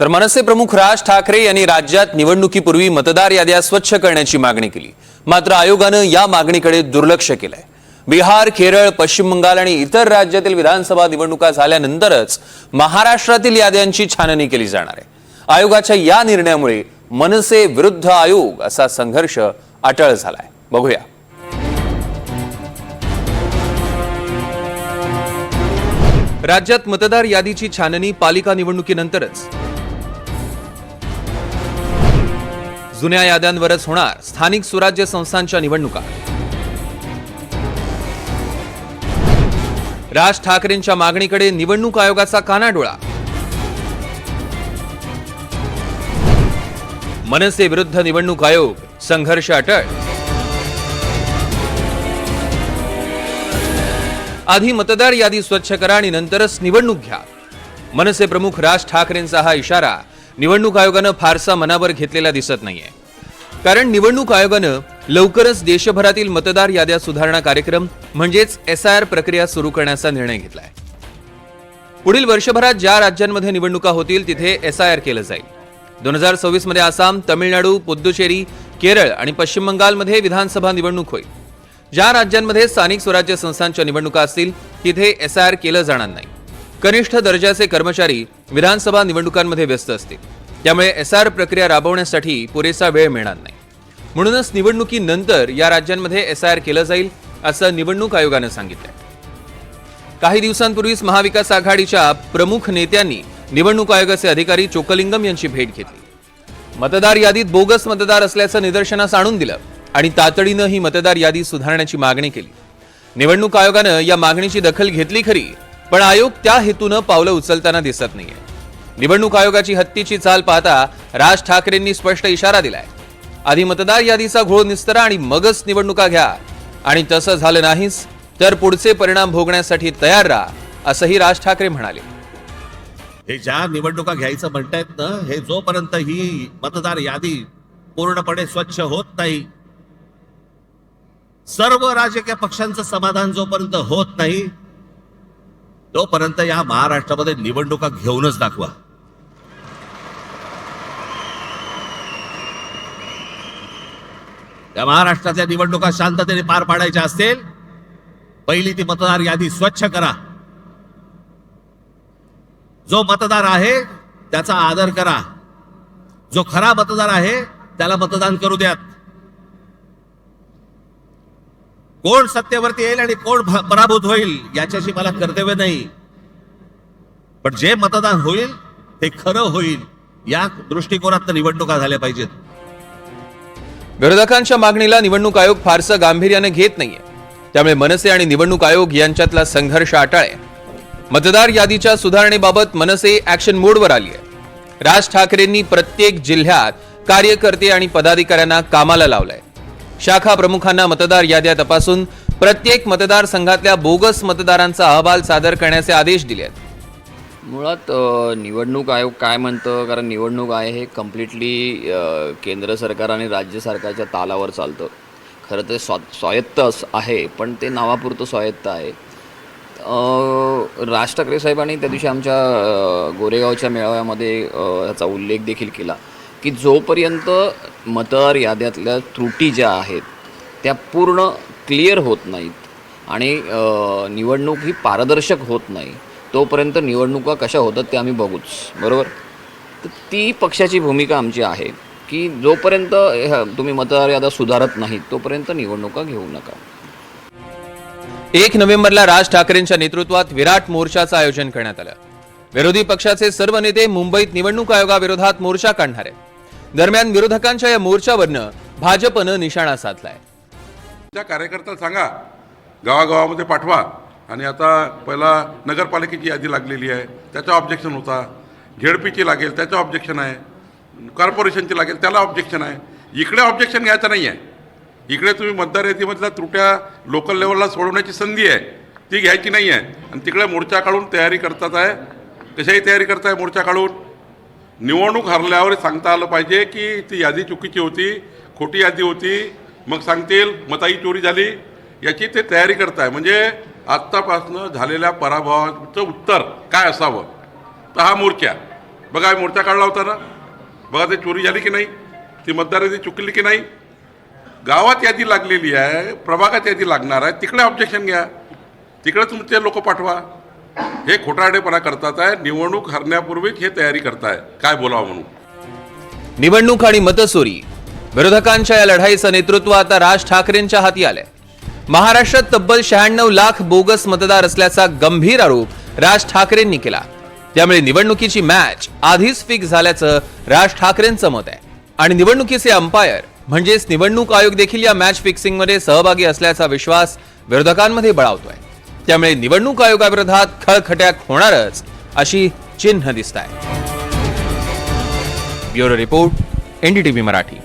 तर मनसे प्रमुख राज ठाकरे यांनी राज्यात निवडणुकीपूर्वी मतदार याद्या स्वच्छ करण्याची मागणी केली. मात्र आयोगानं या मागणीकडे दुर्लक्ष केलंय. बिहार केरळ पश्चिम बंगाल आणि इतर राज्यातील विधानसभा निवडणुका झाल्यानंतरच महाराष्ट्रातील याद्यांची छाननी केली जाणार आहे. आयोगाच्या या निर्णयामुळे मनसे विरुद्ध आयोग असा संघर्ष अटळ झालाय. बघूया. राज्यात मतदार यादीची छाननी पालिका निवडणुकीनंतरच. जुन्या याद्यांवरच होणार स्थानिक स्वराज्य संस्थांच्या निवडणुका. राज ठाकरेंच्या मागणीकडे निवडणूक आयोगाचा कानाडोळा. मनसे विरुद्ध निवडणूक आयोग संघर्ष अटळ. आधी मतदार यादी स्वच्छ करा आणि नंतरच निवडणूक घ्या. मनसे प्रमुख राज ठाकरेंचा हा इशारा निवडणूक आयोगानं फारसा मनावर घेतलेला दिसत नाहीये. कारण निवडणूक आयोगानं लवकरच देशभरातील मतदार याद्या सुधारणा कार्यक्रम म्हणजेच एस आय आर प्रक्रिया सुरू करण्याचा निर्णय घेतलाय. पुढील वर्षभरात ज्या राज्यांमध्ये निवडणुका होतील तिथे एस आय आर केलं जाईल. दोन हजार सव्वीसमध्ये आसाम तमिळनाडू पुद्दुचेरी केरळ आणि पश्चिम बंगालमध्ये विधानसभा निवडणूक होईल. ज्या राज्यांमध्ये स्थानिक स्वराज्य संस्थांच्या निवडणुका असतील तिथे एस आय आर केलं जाणार नाही. कनिष्ठ दर्जाचे कर्मचारी विधानसभा निवडणुकांमध्ये व्यस्त असते. त्यामुळे एस आर प्रक्रिया राबवण्यासाठी पुरेसा वेळ मिळणार नाही. म्हणूनच निवडणुकीनंतर या राज्यांमध्ये एस आय आर केलं जाईल असं निवडणूक आयोगानं सांगितलं काही दिवसांपूर्वीच महाविकास आघाडीच्या प्रमुख नेत्यांनी निवडणूक आयोगाचे अधिकारी चोकलिंगम यांची भेट घेतली. मतदार यादीत बोगस मतदार असल्याचं निदर्शनास आणून दिलं आणि तातडीनं ही मतदार यादी सुधारण्याची मागणी केली. निवडणूक आयोगानं या मागणीची दखल घेतली खरी पण आयोग त्या हेतूनं पावलं उचलताना दिसत नाहीये. निवडणूक आयोगाची हत्तीची चाल पाहता राज ठाकरेंनी स्पष्ट इशारा दिलाय. आधी मतदार यादीचा घोळ निस्तरा आणि मगच निवडणुका घ्या. आणि तसं झालं नाहीच तर पुढचे परिणाम भोगण्यासाठी तयार राहा असंही राज ठाकरे म्हणाले. हे ज्या निवडणुका घ्यायचं म्हणतायत ना हे जोपर्यंत ही मतदार यादी पूर्णपणे स्वच्छ होत नाही सर्व राजकीय पक्षांचं समाधान जोपर्यंत होत नाही तोपर्यंत या महाराष्ट्रामध्ये निवडणुका घेऊनच दाखवा. त्या महाराष्ट्रातल्या निवडणुका शांततेने पार पाडायच्या असतील पहिली ती मतदार यादी स्वच्छ करा. जो मतदार आहे त्याचा आदर करा. जो खरा मतदार आहे त्याला मतदान करू द्यात. कोण सत्तेवरती येईल आणि कोण पराभूत होईल याच्याशी मला कर्तव्य नाही. पण जे मतदान होईल ते खरं होईल या दृष्टिकोनात निवडणुका झाल्या पाहिजेत. विरोधकांच्या मागणीला निवडणूक आयोग फारसं गांभीर्याने घेत नाहीये. त्यामुळे मनसे आणि निवडणूक आयोग यांच्यातला संघर्ष आटाळे आहे मतदार यादीच्या सुधारणेबाबत मनसे ऍक्शन मोडवर आली आहे राज ठाकरेंनी प्रत्येक जिल्ह्यात कार्यकर्ते आणि पदाधिकाऱ्यांना कामाला लावलंय. शाखा प्रमुखांना मतदार याद्या तपासून प्रत्येक मतदारसंघातल्या बोगस मतदारांचा अहवाल सादर करण्याचे आदेश दिले आहेत. मुळात निवडणूक आयोग काय म्हणतं? कारण निवडणूक आहे हे कम्प्लिटली केंद्र सरकार आणि राज्य सरकारच्या तालावर चालतं. खरं ते स्वा स्वायत्त आहे पण ते नावापुरतं स्वायत्त आहे. राज ठाकरे साहेबांनी त्या दिवशी आमच्या गोरेगावच्या मेळाव्यामध्ये याचा उल्लेख देखील केला. की जोपर्यंत मतदार याद्यातल्या त्रुटी ज्या आहेत त्या पूर्ण क्लिअर होत नाहीत आणि निवडणूक ही पारदर्शक होत नाही तोपर्यंत निवडणुका कशा होतात ते आम्ही बघूच. बरोबर? तर ती पक्षाची भूमिका आमची आहे की जोपर्यंत तुम्ही मतदार याद्या सुधारत नाहीत तोपर्यंत निवडणुका घेऊ नका. एक नोव्हेंबरला राज ठाकरेंच्या नेतृत्वात विराट मोर्चाचं आयोजन करण्यात आलं. विरोधी पक्षाचे सर्व नेते मुंबईत निवडणूक आयोगाविरोधात मोर्चा काढणार. आहेत दरम्यान विरोधकांच्या या मोर्चावरनं भाजपनं निशाणा साधलाय. त्या कार्यकर्ता सांगा गावागावामध्ये पाठवा. आणि आता पहिला नगरपालिकेची यादी लागलेली आहे. त्याचा ऑब्जेक्शन होता. झेडपीची लागेल त्याचं ऑब्जेक्शन आहे. कॉर्पोरेशनची लागेल त्याला ऑब्जेक्शन आहे. इकडे ऑब्जेक्शन घ्यायचं नाही आहे इकडे तुम्ही मतदार यादीमधल्या त्रुट्या लोकल लेवलला सोडवण्याची संधी आहे. ती घ्यायची नाही आहे आणि तिकडे मोर्चा काढून तयारी करतात आहे. कशाही तयारी करताय मोर्चा काढून? निवडणूक हरल्यावर सांगता आलं पाहिजे की ती यादी चुकीची होती खोटी यादी होती. मग सांगतील मताई चोरी झाली. याची ते तयारी करत आहे म्हणजे आत्तापासनं झालेल्या पराभवाचं उत्तर काय असावं? तर हा मोर्चा. बघा मोर्चा काढला होता ना? बघा ते चोरी झाली की नाही? ती मतदार यादी चुकली की नाही? गावात यादी लागलेली आहे प्रभागात यादी लागणार आहे. तिकडे ऑब्जेक्शन घ्या. तिकडे तुमचे लोक पाठवा. हे खोटारडेपणा करतात आहे. निवडणूक हरण्यापूर्वीच हे तयारी करताय. काय बोलावं म्हणून? निवडणूक आणि मतचोरी विरोधकांच्या या लढाईचं नेतृत्व आता राज ठाकरेंच्या हाती आलंय. महाराष्ट्रात तब्बल शहाण्णव लाख बोगस मतदार असल्याचा गंभीर आरोप राज ठाकरेंनी केला. त्यामुळे निवडणुकीची मॅच आधीच फिक्स झाल्याचं राज ठाकरेंचं मत आहे. आणि निवडणुकीचे अंपायर म्हणजेच निवडणूक आयोग देखील या मॅच फिक्सिंगमध्ये सहभागी असल्याचा विश्वास विरोधकांमध्ये बळावतोय. त्यामुळे निवडणूक आयोगाविरोधात खळखट्याक होणारच अशी चिन्ह दिसत आहे ब्युरो रिपोर्ट एनडीटीव्ही मराठी.